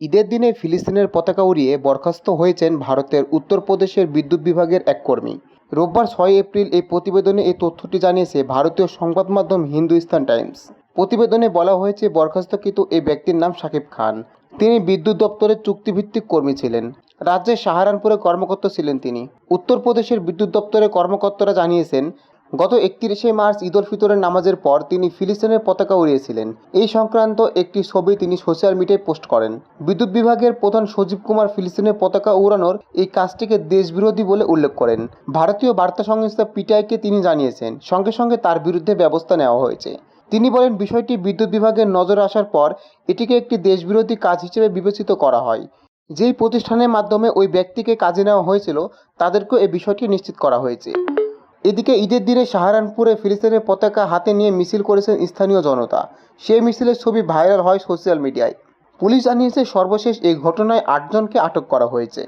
ঈদের দিনে ফিলিস্তিনের পতাকা উড়িয়ে বরখাস্ত হয়েছেন ভারতের উত্তরপ্রদেশের বিদ্যুৎ বিভাগের এক কর্মী। রোববার ছয় এপ্রিল এই প্রতিবেদনে এই তথ্যটি জানিয়েছে ভারতীয় সংবাদ মাধ্যম হিন্দুস্তান টাইমস। প্রতিবেদনে বলা হয়েছে, বরখাস্তকৃত এই ব্যক্তির নাম শাকিব খান। তিনি বিদ্যুৎ দপ্তরের চুক্তিভিত্তিক কর্মী ছিলেন। রাজ্যের সাহারানপুরে কর্মকর্তা ছিলেন তিনি। উত্তরপ্রদেশের বিদ্যুৎ দপ্তরের কর্মকর্তারা জানিয়েছেন গত একত্রিশে মার্চ ঈদ উল ফিতরের নামাজের পর তিনি ফিলিস্তিনের পতাকা উড়িয়েছিলেন। এই সংক্রান্ত একটি ছবি তিনি সোশ্যাল মিডিয়ায় পোস্ট করেন। বিদ্যুৎ বিভাগের প্রধান সজীব কুমার ফিলিস্তিনের পতাকা উড়ানোর এই কাজটিকে দেশবিরোধী বলে উল্লেখ করেন। ভারতীয় বার্তা সংস্থা পিটিআইকে তিনি জানিয়েছেন, সঙ্গে সঙ্গে তার বিরুদ্ধে ব্যবস্থা নেওয়া হয়েছে। তিনি বলেন, বিষয়টি বিদ্যুৎ বিভাগের নজরে আসার পর এটিকে একটি দেশবিরোধী কাজ হিসেবে বিবেচিত করা হয়। যেই প্রতিষ্ঠানের মাধ্যমে ওই ব্যক্তিকে কাজে নেওয়া হয়েছিল, তাদেরকেও এই বিষয়টি নিশ্চিত করা হয়েছে। এদিকে ঈদের দিনে সাহারানপুরে ফিলিস্তিনের পতাকা হাতে নিয়ে মিছিল করেছেন স্থানীয় জনতা। সেই মিছিলের ছবি ভাইরাল হয় সোশ্যাল মিডিয়ায়। পুলিশ জানিয়েছে, সর্বশেষ এই ঘটনায় আটজনকে আটক করা হয়েছে।